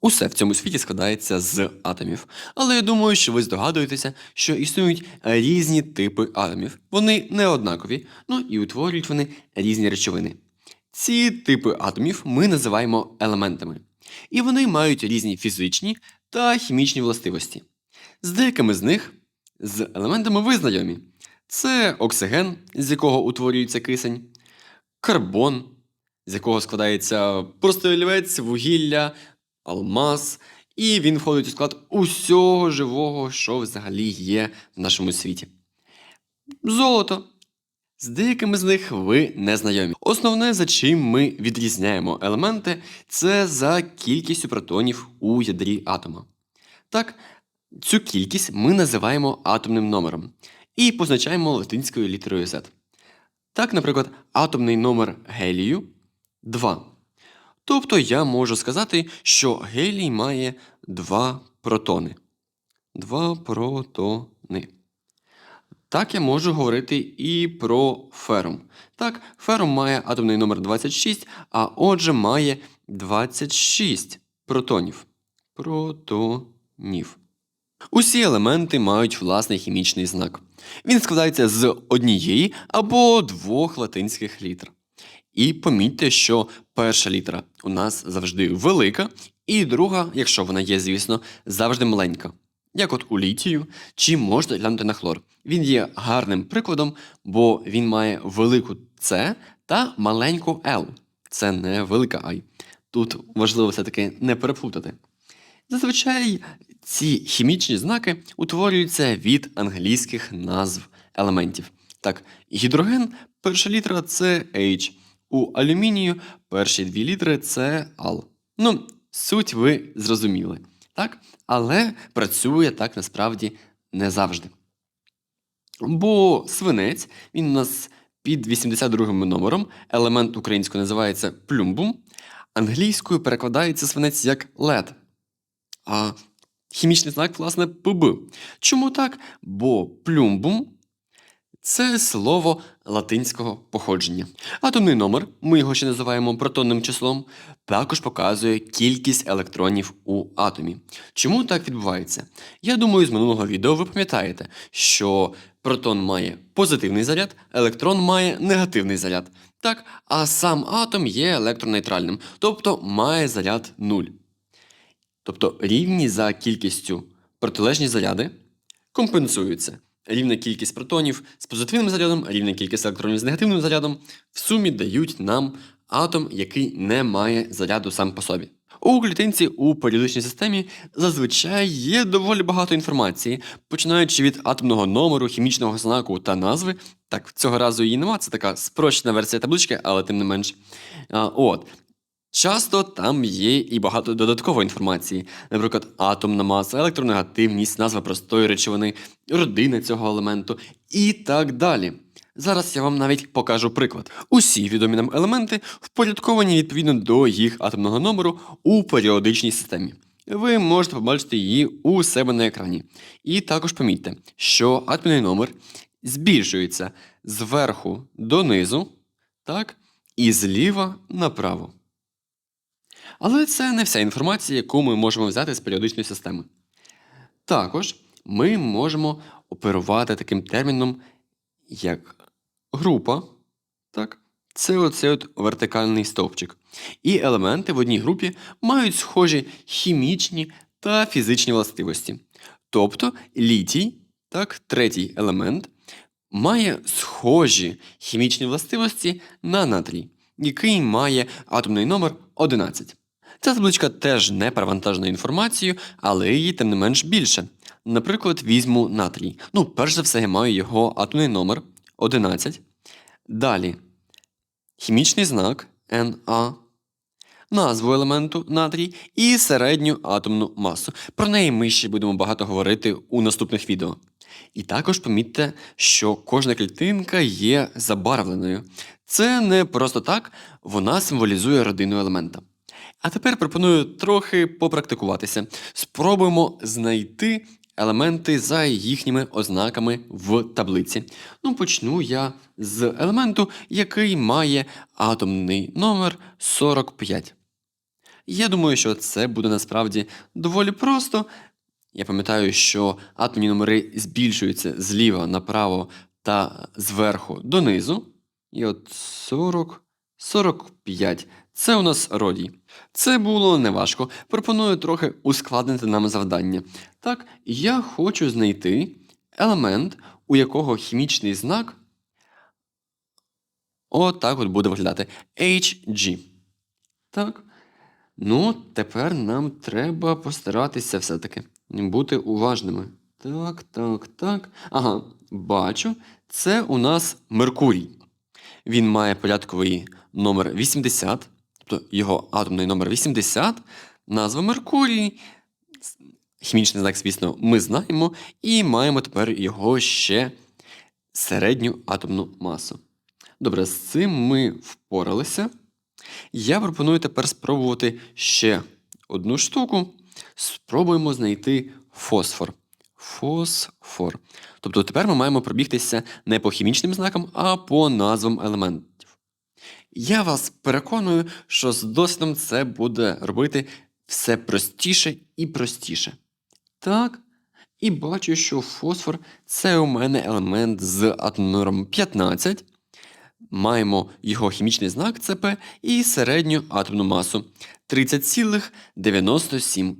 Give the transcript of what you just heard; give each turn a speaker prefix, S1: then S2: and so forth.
S1: Усе в цьому світі складається з атомів. Але я думаю, що ви здогадуєтеся, що існують різні типи атомів. Вони не однакові, ну і утворюють вони різні речовини. Ці типи атомів ми називаємо елементами. І вони мають різні фізичні та хімічні властивості. З деякими з них, з елементами ви знайомі. Це оксиген, з якого утворюється кисень, карбон, з якого складається простий олівець, вугілля, алмаз, і він входить у склад усього живого, що взагалі є в нашому світі. Золото. З деякими з них ви не знайомі. Основне, за чим ми відрізняємо елементи, це за кількістю протонів у ядрі атома. Так, цю кількість ми називаємо атомним номером і позначаємо латинською літерою Z. Так, наприклад, атомний номер гелію 2. Тобто я можу сказати, що гелій має 2 протони. 2 протони. Так я можу говорити і про ферум. Так, ферум має атомний номер 26, а отже має 26 протонів. Протонів. Усі елементи мають власний хімічний знак. Він складається з однієї або двох латинських літер. І помітьте, що перша літера у нас завжди велика, і друга, якщо вона є, звісно, завжди маленька. Як от у літію, чи можна глянути на хлор. Він є гарним прикладом, бо він має велику С та маленьку Л. Це не велика I. Тут важливо все-таки не переплутати. Зазвичай ці хімічні знаки утворюються від англійських назв елементів. Так, гідроген, перша літера це H. У алюмінію перші дві літери це Ал. Ну, суть ви зрозуміли. Так? Але працює так насправді не завжди. Бо свинець, він у нас під 82 номером, елемент українською називається плюмбум, англійською перекладається свинець як лед. А хімічний знак, власне, ПБ. Чому так? Бо плюмбум це слово латинського походження. Атомний номер, ми його ще називаємо протонним числом, також показує кількість електронів у атомі. Чому так відбувається? Я думаю, з минулого відео ви пам'ятаєте, що протон має позитивний заряд, електрон має негативний заряд. Так, а сам атом є електронейтральним, тобто має заряд 0. Тобто рівні за кількістю протилежні заряди компенсуються. Рівна кількість протонів з позитивним зарядом, рівна кількість електронів з негативним зарядом в сумі дають нам атом, який не має заряду сам по собі. У клітинці у періодичній системі зазвичай є доволі багато інформації, починаючи від атомного номеру, хімічного знаку та назви. Так, цього разу її нема, це така спрощена версія таблички, але тим не менш. А, от. Часто там є і багато додаткової інформації, наприклад, атомна маса, електронегативність, назва простої речовини, родина цього елементу і так далі. Зараз я вам навіть покажу приклад. Усі відомі нам елементи впорядковані відповідно до їх атомного номеру у періодичній системі. Ви можете побачити її у себе на екрані. І також помітьте, що атомний номер збільшується зверху донизу, так, і зліва направо. Але це не вся інформація, яку ми можемо взяти з періодичної системи. Також ми можемо оперувати таким терміном, як група. Так? Це оцей от вертикальний стовпчик. І елементи в одній групі мають схожі хімічні та фізичні властивості. Тобто літій, так, третій елемент, має схожі хімічні властивості на натрій, який має атомний номер 11. Ця табличка теж не перевантажена інформацією, але її тим не менш більше. Наприклад, візьму натрій. Ну, перш за все, я маю його атомний номер 11. Далі хімічний знак Na, назву елементу натрій і середню атомну масу. Про неї ми ще будемо багато говорити у наступних відео. І також помітьте, що кожна клітинка є забарвленою. Це не просто так, вона символізує родину елемента. А тепер пропоную трохи попрактикуватися. Спробуємо знайти елементи за їхніми ознаками в таблиці. Ну, почну я з елементу, який має атомний номер 45. Я думаю, що це буде насправді доволі просто. Я пам'ятаю, що атомні номери збільшуються зліва направо та зверху донизу. І от 40, 45. Це у нас родій. Це було неважко. Пропоную трохи ускладнити нам завдання. Так, я хочу знайти елемент, у якого хімічний знак отак от буде виглядати. HG. Так. Ну, тепер нам треба постаратися все-таки бути уважними. Так, так, так. Ага, бачу. Це у нас Меркурій. Він має порядковий номер 80, тобто його атомний номер 80, назва Меркурій. Хімічний знак, звісно, ми знаємо, і маємо тепер його ще середню атомну масу. Добре, з цим ми впоралися. Я пропоную тепер спробувати ще одну штуку. Спробуємо знайти фосфор. Фосфор. Тобто тепер ми маємо пробігтися не по хімічним знакам, а по назвам елементів. Я вас переконую, що з досвідом це буде робити все простіше і простіше. Так. І бачу, що фосфор це у мене елемент з атомним номером 15. Маємо його хімічний знак ЦП і середню атомну масу 30,97.